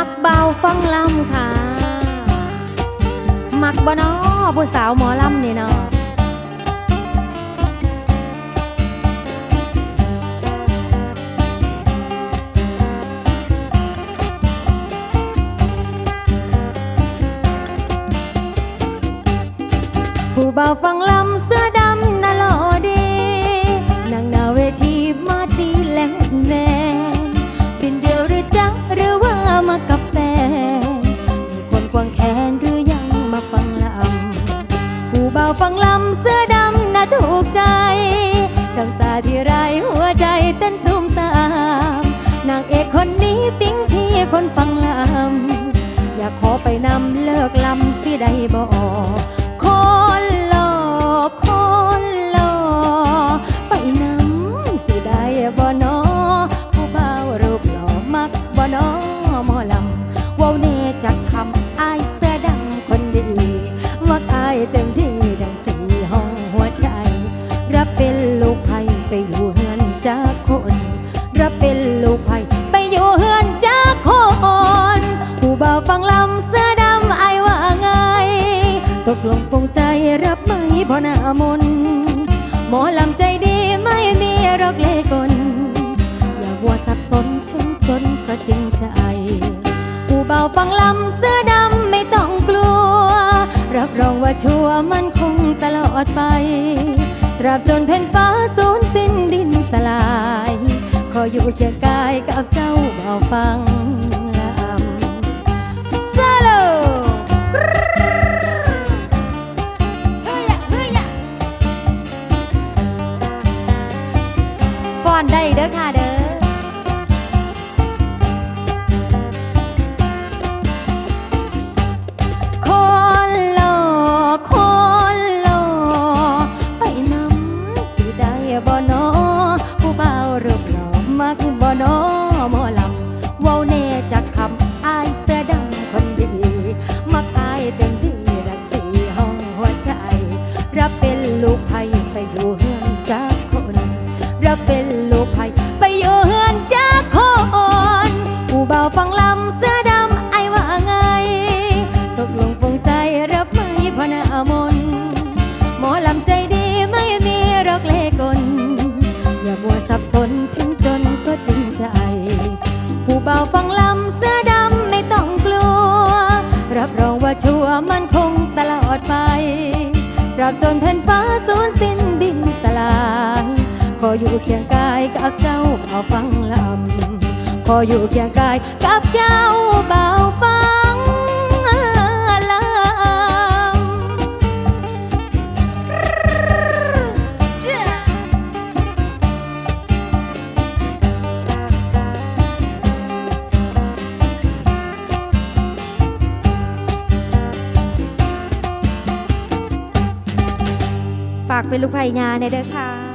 ักเบาฟังลำค่ะ มักบ่นอผู้สาวหมอลำนี่เนาะผู้เบาฟังลำเสื้อดำน่ะหล่อดีนั่งหน้าเวทีมาดีแล้วแน่ ฟังลำเสื้อดำน่าถูกใจ จังตาที่ไรหัวใจเต้นตุ้มตาม นางเอกคนนี้ปิ๊งที่คนฟังลำ อยากขอไปนำเลิกลำสิได้บ่คนหล่อคนหล่อไปนำสิได้บ่นอผู้เบารูปหล่อมักบ่นอหมอลำว้าเนจากคำอายเสื้อดำคนดี มักอายเต็มที่ ตกลงปงใจรับไหมพอน้ามนต์หมอลำใจดีไม่มีรอกเลกลอย่าวัวสับสนถึงจนก็จริงใจผู้เบาฟังลำเสื้อดำไม่ต้องกลัว รับรองว่าชัวมันคงตลอดไป ตราบจนแผ่นฟ้าสูญสิ้นดินสลาย ขออยู่เคียงกายกับเจ้าเบาฟัง อนได้เด้อค่ะเด้อคนหล่อคนหล่อไปนำสิได้บ่นอผู้เบารูปหล่อมักบ่นอหมอลำเว้าแน่จากคำอายเสื้อดำคนดี มักอายเต็มที่ดังสีห้องหัวใจ รับเป็นลูกไผ่ไปอยู่ บจนแผ่นฟ้าสูญสิ้นดินสลายขออยู่เคียงกายกับเจ้าเบาฟังลำขออยู่เคียงกายกับเจ้าเบาฟังากเป็นลูกไผ่ยาในเด้อค่ะ